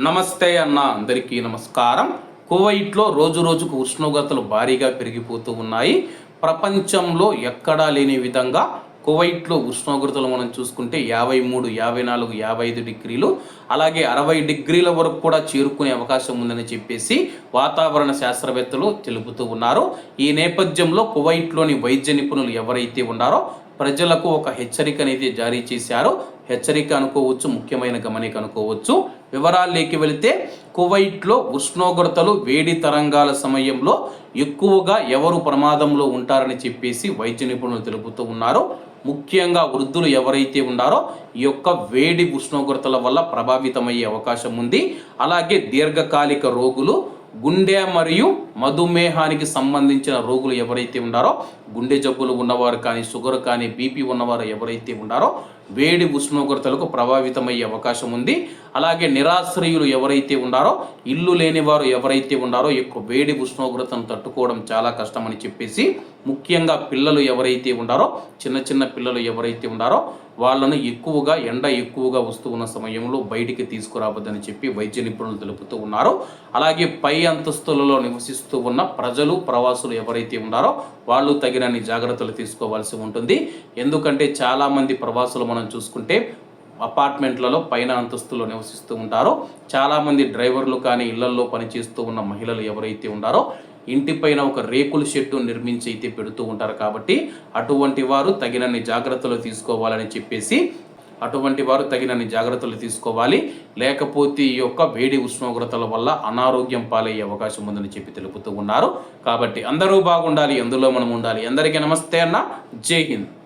నమస్తే అన్న అందరికీ నమస్కారం. కువైట్లో రోజు రోజుకు ఉష్ణోగ్రతలు భారీగా పెరిగిపోతూ ఉన్నాయి. ప్రపంచంలో ఎక్కడా లేని విధంగా కువైట్లో ఉష్ణోగ్రతలు మనం చూసుకుంటే యాభై మూడు యాభై నాలుగు యాభై ఐదు డిగ్రీలు అలాగే అరవై డిగ్రీల వరకు కూడా చేరుకునే అవకాశం ఉందని చెప్పేసి వాతావరణ శాస్త్రవేత్తలు తెలుపుతూ ఉన్నారు. ఈ నేపథ్యంలో కువైట్లోని వైద్య నిపుణులు ఎవరైతే ఉన్నారో ప్రజలకు ఒక హెచ్చరిక అనేది జారీ చేశారు. హెచ్చరిక అనుకోవచ్చు ముఖ్యమైన గమనిక అనుకోవచ్చు. వివరాల్లోకి వెళితే కువైట్లో ఉష్ణోగ్రతలు వేడి తరంగాల సమయంలో ఎక్కువగా ఎవరు ప్రమాదంలో ఉంటారని చెప్పేసి వైద్య నిపుణులు తెలుపుతూ ఉన్నారు. ముఖ్యంగా వృద్ధులు ఎవరైతే ఉన్నారో ఈ యొక్క వేడి ఉష్ణోగ్రతల వల్ల ప్రభావితమయ్యే అవకాశం ఉంది. అలాగే దీర్ఘకాలిక రోగులు గుండె మరియు మధుమేహానికి సంబంధించిన రోగులు ఎవరైతే ఉన్నారో గుండె జబ్బులు ఉన్నవారు కానీ షుగర్ కానీ బీపీ ఉన్నవారు ఎవరైతే ఉన్నారో వేడి ఉష్ణోగ్రతలకు ప్రభావితమయ్యే అవకాశం ఉంది. అలాగే నిరాశ్రయులు ఎవరైతే ఉన్నారో ఇల్లు లేని వారు ఎవరైతే ఉన్నారో ఎక్కువ వేడి ఉష్ణోగ్రతను తట్టుకోవడం చాలా కష్టమని చెప్పేసి ముఖ్యంగా పిల్లలు ఎవరైతే ఉన్నారో చిన్న చిన్న పిల్లలు ఎవరైతే ఉన్నారో వాళ్ళను ఎక్కువగా ఎండ ఎక్కువగా వస్తూ ఉన్న సమయంలో బయటికి తీసుకురావద్దని చెప్పి వైద్య నిపుణులు తెలుపుతూ ఉన్నారు. అలాగే పై అంతస్తులలో నివసిస్తూ ఉన్న ప్రజలు ప్రవాసులు ఎవరైతే ఉన్నారో వాళ్ళు తగినన్ని జాగ్రత్తలు తీసుకోవాల్సి ఉంటుంది. ఎందుకంటే చాలామంది ప్రవాసులు మనం చూసుకుంటే అపార్ట్మెంట్లలో పైన అంతస్తులో నివసిస్తూ ఉంటారో. చాలామంది డ్రైవర్లు కానీ ఇళ్ళల్లో పనిచేస్తూ ఉన్న మహిళలు ఎవరైతే ఉన్నారో ఇంటిపైన ఒక రేకుల షెడ్డు నిర్మించి అయితే పెడుతూ ఉంటారు కాబట్టి అటువంటి వారు తగినన్ని జాగ్రత్తలు తీసుకోవాలని చెప్పేసి అటువంటి వారు తగినన్ని జాగ్రత్తలు తీసుకోవాలి. లేకపోతే ఈ యొక్క వేడి ఉష్ణోగ్రతల వల్ల అనారోగ్యం పాలయ్యే అవకాశం ఉందని చెప్పి తెలుపుతూ ఉన్నారు. కాబట్టి అందరూ బాగుండాలి అందులో మనం ఉండాలి. అందరికీ నమస్తే అన్న. జై హింద్.